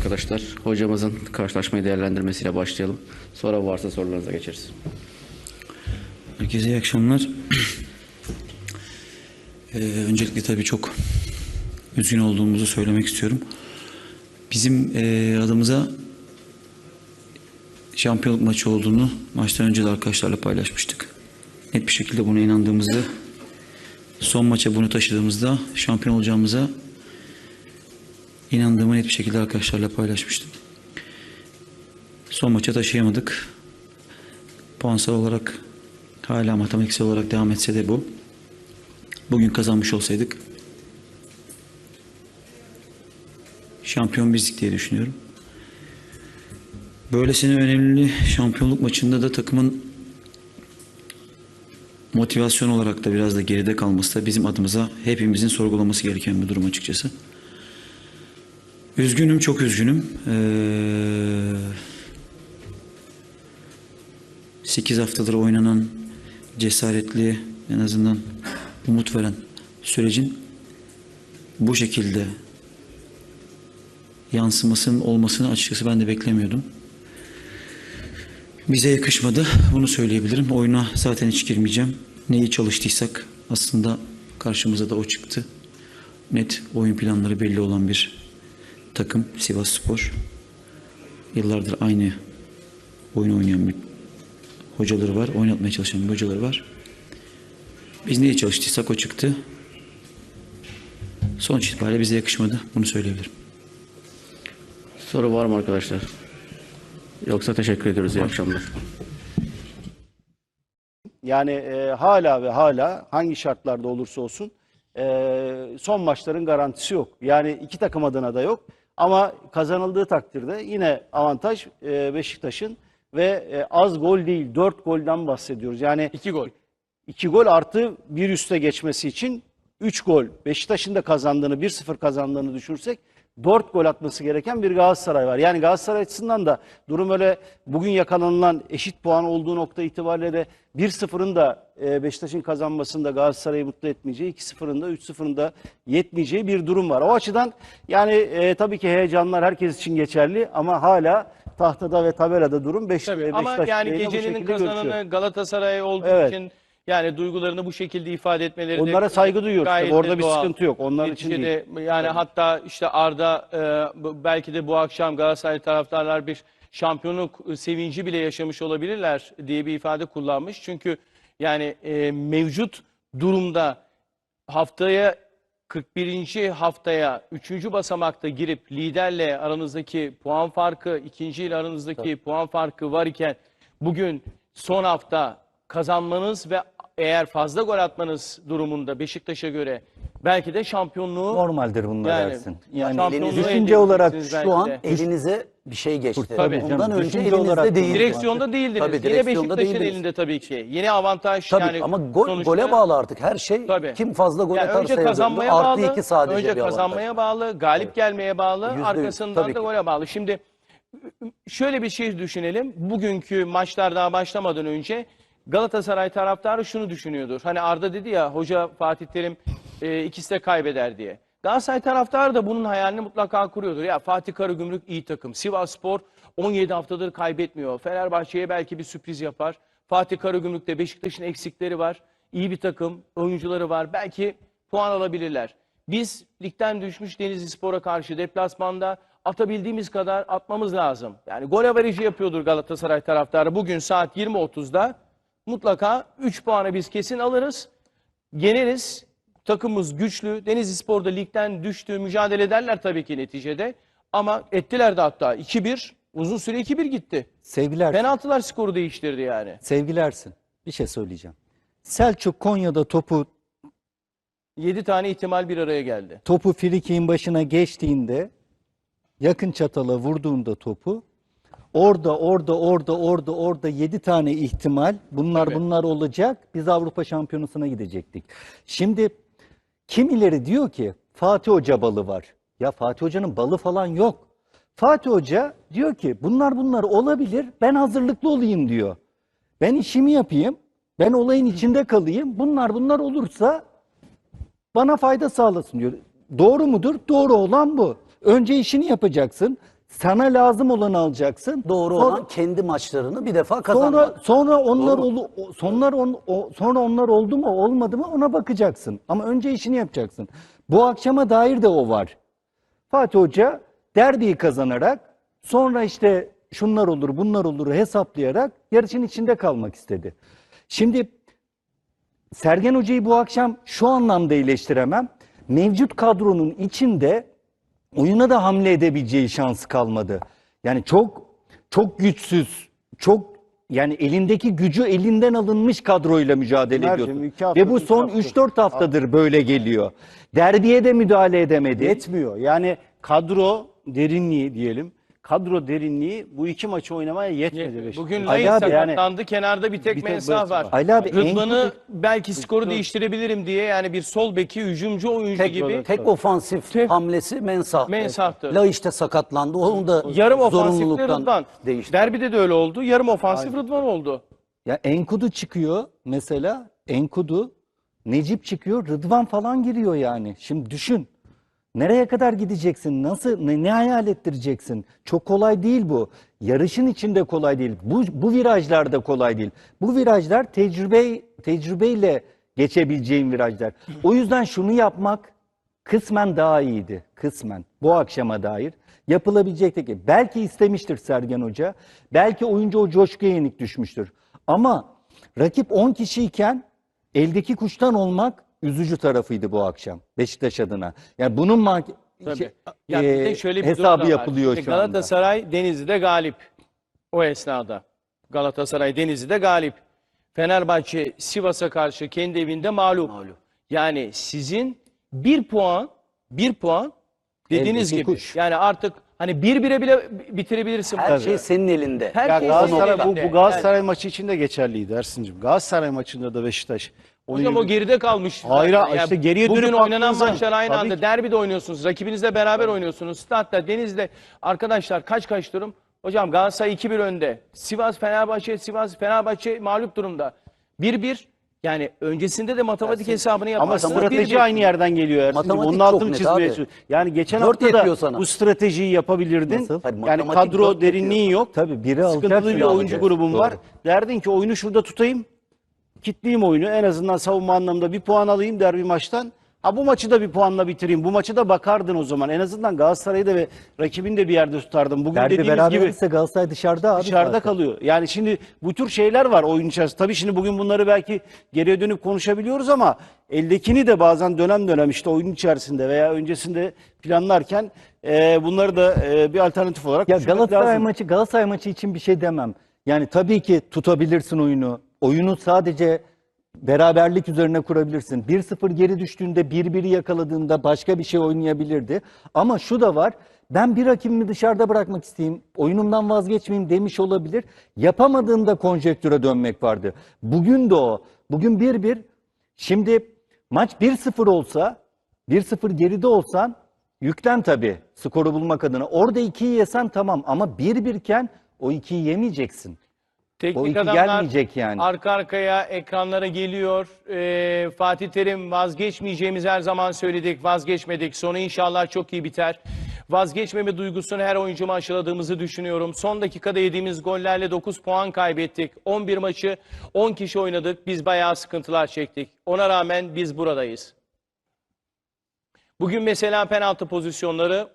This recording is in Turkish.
Arkadaşlar, hocamızın karşılaşmayı değerlendirmesiyle başlayalım. Sonra varsa sorularınıza geçeriz. Herkese iyi akşamlar. Ee, öncelikle tabii çok üzgün olduğumuzu söylemek istiyorum. Bizim e, adımıza şampiyonluk maçı olduğunu maçtan önce de arkadaşlarla paylaşmıştık. Net bir şekilde buna inandığımızda son maça bunu taşıdığımızda şampiyon olacağımıza inandığımı net bir şekilde arkadaşlarla paylaşmıştım. Son maça taşıyamadık. Puansal olarak hala matematiksel olarak devam etse de bu. Bugün kazanmış olsaydık şampiyon bizdik diye düşünüyorum. Böylesine önemli şampiyonluk maçında da takımın motivasyon olarak da biraz da geride kalması da bizim adımıza hepimizin sorgulaması gereken bir durum açıkçası. Üzgünüm, çok üzgünüm. Ee, 8 haftadır oynanan cesaretli en azından umut veren sürecin bu şekilde yansımasının olmasını açıkçası ben de beklemiyordum. Bize yakışmadı. Bunu söyleyebilirim. Oyuna zaten hiç girmeyeceğim. Neyi çalıştıysak aslında karşımıza da o çıktı. Net oyun planları belli olan bir takım Sivas Spor. Yıllardır aynı oyun oynayan bir hocaları var. Oynatmaya çalışan bir hocaları var. Biz neyi çalıştıysak o çıktı. Sonuç itibariyle bize yakışmadı. Bunu söyleyebilirim. Soru var mı arkadaşlar? Yoksa teşekkür ediyoruz. İyi akşamlar. Yani e, hala ve hala hangi şartlarda olursa olsun e, son maçların garantisi yok. Yani iki takım adına da yok. Ama kazanıldığı takdirde yine avantaj e, Beşiktaş'ın ve e, az gol değil 4 golden bahsediyoruz. Yani 2 gol. 2 gol artı bir üste geçmesi için 3 gol. Beşiktaş'ın da kazandığını 1-0 kazandığını düşünürsek 4 gol atması gereken bir Galatasaray var. Yani Galatasaray açısından da durum öyle bugün yakalanılan eşit puan olduğu nokta itibariyle de 1-0'ın da e, Beşiktaş'ın kazanmasında Galatasaray'ı mutlu etmeyeceği, 2-0'ın da 3-0'ın da yetmeyeceği bir durum var. O açıdan yani e, tabii ki heyecanlar herkes için geçerli ama hala tahtada ve tabelada durum Beş, Tabii. e, Ama Beşiktaş yani lehine bu gecenin kazananı görüşüyor. Galatasaray olduğu Evet. için yani duygularını bu şekilde ifade etmeleri de Onlara saygı duyuyoruz. Tabii orada de bir doğal. sıkıntı yok. Onlar için değil. Neticede Yani hatta işte Arda e, belki de bu akşam Galatasaray taraftarlar bir şampiyonluk e, sevinci bile yaşamış olabilirler diye bir ifade kullanmış. Çünkü yani e, mevcut durumda haftaya 41. haftaya 3. basamakta girip liderle aranızdaki puan farkı, ikinci ile aranızdaki puan farkı var iken bugün son hafta kazanmanız ve eğer fazla gol atmanız durumunda Beşiktaş'a göre belki de şampiyonluğu Normaldir bunlar Yani, Ersin. yani şampiyonluğu düşünce olarak şu an de. elinize bir şey geçti. Tabii Ondan canım, önce elinizde olarak değil. direksiyonda değildiniz. Tabii, Yine direksiyonda Beşiktaş'ın elinde tabii ki. Yeni avantaj Tabii yani ama gol, sonuçta- gole bağlı artık her şey. Tabii. Kim fazla gol Yani atarsa önce kazanmaya Artı bağlı, iki sadece önce kazanmaya bağlı, galip gelmeye bağlı, Yüzde yüz, arkasından tabii da ki. gole bağlı. Şimdi şöyle bir şey düşünelim. Bugünkü maçlar daha başlamadan önce Galatasaray taraftarı şunu düşünüyordur. Hani Arda dedi ya hoca Fatih Terim e, ikisi de kaybeder diye. Galatasaray taraftarı da bunun hayalini mutlaka kuruyordur. Ya Fatih Karagümrük iyi takım. Sivas Spor 17 haftadır kaybetmiyor. Fenerbahçe'ye belki bir sürpriz yapar. Fatih Karagümrük'te Beşiktaş'ın eksikleri var. İyi bir takım, oyuncuları var. Belki puan alabilirler. Biz ligden düşmüş Denizli Spor'a karşı deplasmanda atabildiğimiz kadar atmamız lazım. Yani gol averajı yapıyordur Galatasaray taraftarı. Bugün saat 20.30'da mutlaka 3 puanı biz kesin alırız. Yeneriz. Takımımız güçlü. Denizli Spor'da ligden düştü. Mücadele ederler tabii ki neticede. Ama ettiler de hatta 2-1. Uzun süre 2-1 gitti. Sevgili Ersin, Penaltılar skoru değiştirdi yani. sevgili Ersin, bir şey söyleyeceğim. Selçuk Konya'da topu 7 tane ihtimal bir araya geldi. topu Frikik'in başına geçtiğinde yakın çatala vurduğunda topu orada orada orada orada orada 7 tane ihtimal bunlar Tabii. bunlar olacak. Biz Avrupa Şampiyonası'na gidecektik. Şimdi kimileri diyor ki Fatih Hoca balı var. Ya Fatih Hoca'nın balı falan yok. Fatih Hoca diyor ki bunlar bunlar olabilir. Ben hazırlıklı olayım diyor. Ben işimi yapayım. Ben olayın içinde kalayım. Bunlar bunlar olursa bana fayda sağlasın diyor. Doğru mudur? Doğru olan bu. Önce işini yapacaksın. Sana lazım olanı alacaksın. Doğru Sonra- olan kendi maçlarını bir defa kazanmak. Sonra sonra onlar olu, o- sonra on, o- sonra onlar oldu mu olmadı mı ona bakacaksın. Ama önce işini yapacaksın. Bu akşama dair de o var. Fatih Hoca derbiyi kazanarak sonra işte şunlar olur bunlar olur hesaplayarak yarışın içinde kalmak istedi. Şimdi Sergen Hoca'yı bu akşam şu anlamda eleştiremem. Mevcut kadronun içinde oyuna da hamle edebileceği şansı kalmadı. Yani çok çok güçsüz, çok yani elindeki gücü elinden alınmış kadroyla mücadele Ömerciğim, ediyordu. iki hafta, Ve bu son hafta. 3-4 haftadır böyle geliyor. Derbiye de müdahale edemedi. Yetmiyor. Yani kadro derinliği diyelim. Kadro derinliği bu iki maçı oynamaya yetmedi. Beşiktaş. Bugün Ali abi, yani- sakatlandı. Kenarda bir tek Bir tek mensah var. var. Ali abi, en Rıdvan'ı belki skoru değiştirebilirim diye yani bir sol beki, hücumcu oyuncu Tek, gibi. tek ofansif Tek- hamlesi Mensah. Mensah'tı. La işte sakatlandı. Onu da Yarım ofansifli zorunluluktan Rıdvan. değişti. Derbide de öyle oldu. Yarım ofansif Rıdvan oldu. Ya Enkudu çıkıyor mesela. Enkudu, Necip çıkıyor, Rıdvan falan giriyor yani. Şimdi düşün. Nereye kadar gideceksin? Nasıl ne, ne hayal ettireceksin? Çok kolay değil bu. Yarışın içinde kolay değil. Bu bu virajlar da kolay değil. Bu virajlar tecrübe tecrübeyle geçebileceğin virajlar. O yüzden şunu yapmak kısmen daha iyiydi. Kısmen. Bu akşama dair yapılabilecek tek. Belki istemiştir Sergen Hoca. Belki oyuncu o coşkuya yenik düşmüştür. Ama rakip 10 kişiyken eldeki kuştan olmak üzücü tarafıydı bu akşam Beşiktaş adına. Yani bunun ma- Tabii. şey, Ya bir e, de şöyle bir durum hesabı var. yapılıyor Şimdi şu anda. Galatasaray Denizli'de galip. O esnada. Galatasaray Denizli'de galip. Fenerbahçe Sivas'a karşı kendi evinde mağlup. Yani sizin bir puan, bir puan dediğiniz Eldeki gibi. kuş. Yani artık hani bir bire bile bitirebilirsin. Her maçı. şey senin elinde. Her Ya şey Galatasaray bu, elinde. bu Galatasaray maçı için de geçerliydi Ersin'cim. Galatasaray maçında da Beşiktaş Hocam o geride kalmış. Hayır, zaten. işte geriye Bugün dönüp oynanan baktığın zaman- maçlar aynı Tabii anda. ki. Derbide oynuyorsunuz. Rakibinizle beraber oynuyorsunuz. Statta, Deniz'de. Arkadaşlar kaç kaç durum? Hocam Galatasaray 2-1 önde. Sivas, Fenerbahçe, Sivas, Fenerbahçe mağlup durumda. 1-1. Yani öncesinde de matematik hesabını Ama strateji 1-1. aynı yerden geliyor Ersin'cim. Matematik Onun çok altını net çizmeye abi. çalışıyorum. Yani geçen Dört hafta yetiyor da sana. bu stratejiyi yapabilirdin. Nasıl? Hayır, Yani matematik kadro dört derinliğin yok. Tabii biri Sıkıntılı bir oyuncu alacaksın. grubun var. Doğru. Derdin ki oyunu şurada tutayım. Kitleyeyim oyunu. En azından savunma anlamında bir puan alayım derbi maçtan. Ha bu maçı da bir puanla bitireyim. Bu maçı da bakardın o zaman. En azından Galatasaray'ı da ve rakibini de bir yerde tutardın. Bugün Derbi dediğimiz beraber gibi ise Galatasaray dışarıda abi. dışarıda zaten. kalıyor. Yani şimdi bu tür şeyler var oyun içerisinde. Tabii şimdi bugün bunları belki geriye dönüp konuşabiliyoruz ama eldekini de bazen dönem dönem işte oyun içerisinde veya öncesinde planlarken e, bunları da e, bir alternatif olarak Ya düşünmek Galatasaray lazım. maçı Galatasaray maçı için bir şey demem. Yani tabii ki tutabilirsin oyunu. Oyunu sadece beraberlik üzerine kurabilirsin. 1-0 geri düştüğünde 1-1'i yakaladığında başka bir şey oynayabilirdi. Ama şu da var. Ben bir rakibimi dışarıda bırakmak isteyeyim, oyunumdan vazgeçmeyeyim demiş olabilir. Yapamadığında konjektüre dönmek vardı. Bugün de o. Bugün 1-1. Şimdi maç 1-0 olsa, 1-0 geride olsan yüklen tabii skoru bulmak adına. Orada 2'yi yesen tamam ama 1-1 iken o 2'yi yemeyeceksin. Teknik iki adamlar gelmeyecek yani. arka arkaya ekranlara geliyor. Ee, Fatih Terim vazgeçmeyeceğimiz her zaman söyledik, vazgeçmedik. Sonu inşallah çok iyi biter. Vazgeçmeme duygusunu her oyuncuma aşıladığımızı düşünüyorum. Son dakikada yediğimiz gollerle 9 puan kaybettik. 11 maçı 10 kişi oynadık. Biz bayağı sıkıntılar çektik. Ona rağmen biz buradayız. Bugün mesela penaltı pozisyonları